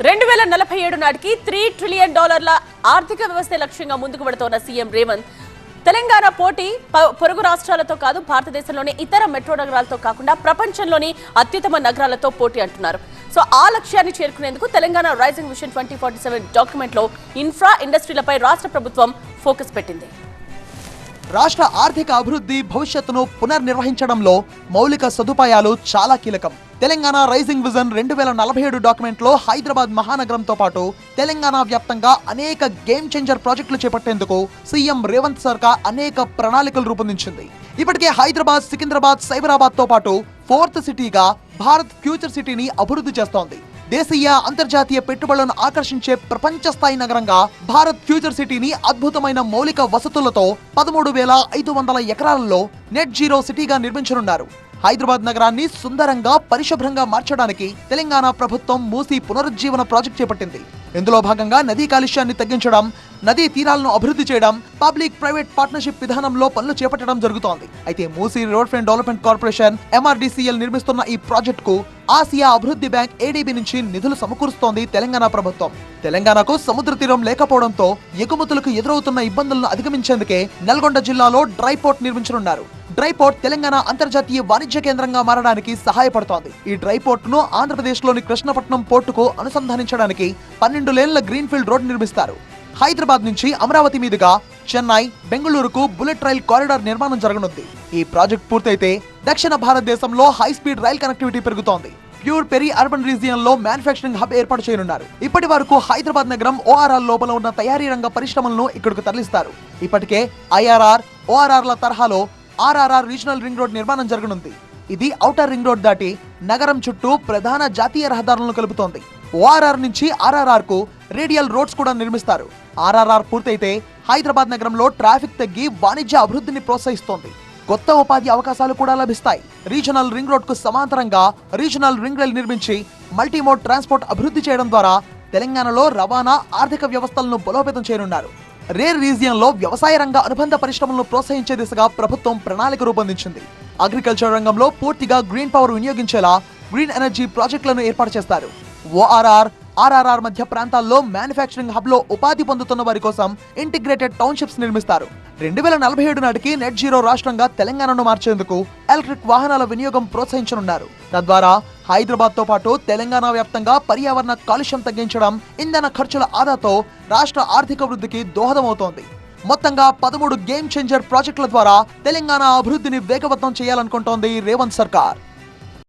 రెండు వేల నలభై ఏడు నాటికి త్రీ ట్రిలియన్ డాలర్ల ఆర్థిక వ్యవస్థ లక్ష్యంగా ముందుకు పెడుతోన్న సీఎం రేవంత్ తెలంగాణ పోటీ ప- పొరుగు రాష్ట్రాలతో కాదు భారతదేశంలోని ఇతర మెట్రో నగరాలతో కాకుండా ప్రపంచంలోని అత్యుత్తమ నగరాలతో పోటీ అంటున్నారు. సో ఆ లక్ష్యాన్ని చేరుకునేందుకు Telangana rising vision twenty forty seven డాక్యుమెంట్లో infra ఇండస్ట్రీలపై రాష్ట్ర ప్రభుత్వం ఫోకస్ పెట్టింది. రాష్ట్ర ఆర్థిక అభివృద్ధి భవిష్యత్తును పునర్నిర్వహించడంలో మౌలిక సదుపాయాలు చాలా కీలకం. తెలంగాణ రైజింగ్ విజన్ రెండు వేల నలభై ఏడు డాక్యుమెంట్లో హైదరాబాద్ మహానగరంతో పాటు తెలంగాణ వ్యాప్తంగా అనేక గేమ్ చేంజర్ ప్రాజెక్టులు చేపట్టేందుకు సీఎం రేవంత్ సర్కార్ అనేక ప్రణాళికలు రూపొందించింది. ఇప్పటికే హైదరాబాద్ సికింద్రాబాద్ సైబరాబాద్తో పాటు ఫోర్త్ సిటీగా భారత్ ఫ్యూచర్ సిటీని అభివృద్ధి చేస్తోంది. దేశీయ అంతర్జాతీయ పెట్టుబడులను ఆకర్షించే ప్రపంచ స్థాయి నగరంగా భారత్ ఫ్యూచర్ సిటీని అద్భుతమైన మౌలిక వసతులతో పదమూడు వేల ఐదు వందల ఎకరాలలో నెట్ జీరో సిటీగా నిర్మించనున్నారు. హైదరాబాద్ నగరాన్ని సుందరంగా పరిశుభ్రంగా మార్చడానికి తెలంగాణ ప్రభుత్వం మూసి పునరుజ్జీవన ప్రాజెక్ట్ చేపట్టింది. ఇందులో భాగంగా నదీ కాలుష్యాన్ని తగ్గించడం నదీ తీరాలను అభివృద్ధి చేయడం పబ్లిక్ ప్రైవేట్ పార్ట్నర్షిప్ విధానంలో పనులు చేపట్టడం జరుగుతోంది. అయితే Musi road front development corporation MRDCL నిర్మిస్తున్న ఈ ప్రాజెక్టుకు ఆసియా అభివృద్ధి బ్యాంక్ ఏడీబీ నుంచి నిధులు సమకూరుస్తోంది తెలంగాణ ప్రభుత్వం. తెలంగాణకు సముద్ర తీరం లేకపోవడంతో ఎగుమతులకు ఎదురవుతున్న ఇబ్బందులను అధిగమించేందుకే నల్గొండ జిల్లాలో డ్రై పోర్ట్ నిర్మించనున్నారు. డ్రై పోర్ట్ తెలంగాణ అంతర్జాతీయ వాణిజ్య కేంద్రంగా మారడానికి సహాయపడుతోంది. ఈ డ్రై పోర్ట్ను ఆంధ్రప్రదేశ్లోని కృష్ణపట్నం పోర్టుకు అనుసంధానించడానికి పన్నెండు లేన్ల గ్రీన్ఫీల్డ్ రోడ్ నిర్మిస్తారు. హైదరాబాద్ నుంచి అమరావతి మీదుగా చెన్నై బెంగళూరుకు బుల్లెట్ రైల్ కారిడార్ నిర్మాణం జరగనుంది. ఈ ప్రాజెక్ట్ పూర్తయితే దక్షిణ భారతదేశంలో హై స్పీడ్ రైల్ కనెక్టివిటీ పెరుగుతోంది. ప్యూర్ పెరి అర్బన్ రీజియన్లో మ్యానుఫ్యాక్చరింగ్ హబ్ ఏర్పాటు చేయనున్నారు. ఇప్పటి వరకు హైదరాబాద్ నగరం ఓఆర్ఆర్ లోపల ఉన్న తయారీ రంగ పరిశ్రమలను ఇక్కడకు తరలిస్తారు. ఇప్పటికే ఐఆర్ఆర్ ఓఆర్ఆర్ల తరహాలో ఆర్ఆర్ఆర్ రీజనల్ రింగ్ రోడ్ నిర్మాణం జరగనుంది. ఇది ఔటర్ రింగ్ రోడ్ దాటి నగరం చుట్టూ ప్రధాన జాతీయ రహదారులను కలుపుతోంది. ఓఆర్ఆర్ నుంచి ఆర్ఆర్ఆర్కు రేడియల్ రోడ్స్ కూడా నిర్మిస్తారు. ఆర్ఆర్ఆర్ పూర్తయితే హైదరాబాద్ నగరంలో ట్రాఫిక్ తగ్గి వాణిజ్య అభివృద్ధిని ప్రోత్సహిస్తోంది. కొత్త ఉపాధి అవకాశాలు కూడా లభిస్తాయి. రీజనల్ రింగ్ రోడ్కు సమాంతరంగా రీజనల్ రింగ్ రైల్ నిర్మించి మల్టీమోడ్ ట్రాన్స్పోర్ట్ అభివృద్ధి చేయడం ద్వారా తెలంగాణలో రవాణా ఆర్థిక వ్యవస్థలను బలోపేతం చేయనున్నారు. రేర్ రీజియన్లో వ్యవసాయ రంగ అనుబంధ పరిశ్రమలను ప్రోత్సహించే దిశగా ప్రభుత్వం ప్రణాళిక రూపొందించింది. అగ్రికల్చర్ రంగంలో పూర్తిగా గ్రీన్ పవర్ వినియోగించేలా గ్రీన్ ఎనర్జీ ప్రాజెక్టులను ఏర్పాటు చేస్తారు. ఓఆర్ఆర్ ఆర్ఆర్ఆర్ మధ్య ప్రాంతాల్లో మ్యానుఫ్యాక్చరింగ్ హబ్లో ఉపాధి పొందుతున్న వారి కోసం ఇంటిగ్రేటెడ్ టౌన్షిప్స్ నిర్మిస్తారు. రెండు వేల నలభై ఏడు నాటికి నెట్ జీరో రాష్ట్రంగా తెలంగాణను మార్చేందుకు ఎలక్ట్రిక్ వాహనాల వినియోగం ప్రోత్సహించనున్నారు. తద్వారా హైదరాబాద్తో పాటు తెలంగాణ వ్యాప్తంగా పర్యావరణ కాలుష్యం తగ్గించడం ఇంధన ఖర్చుల ఆదాతో రాష్ట్ర ఆర్థిక వృద్ధికి దోహదమవుతోంది. మొత్తంగా పదమూడు గేమ్ చేంజర్ ప్రాజెక్టుల ద్వారా తెలంగాణ అభివృద్ధిని వేగవంతం చేయాలనుకుంటోంది రేవంత్ సర్కార్.